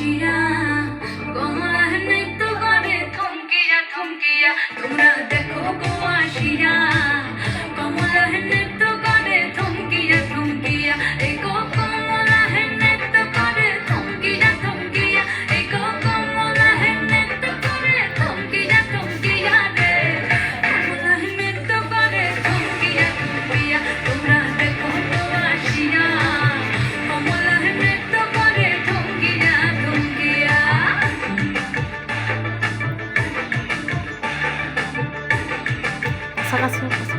বসিয়া গলা নৃত্য করে থমকিয়া থমকিয়া 探しようか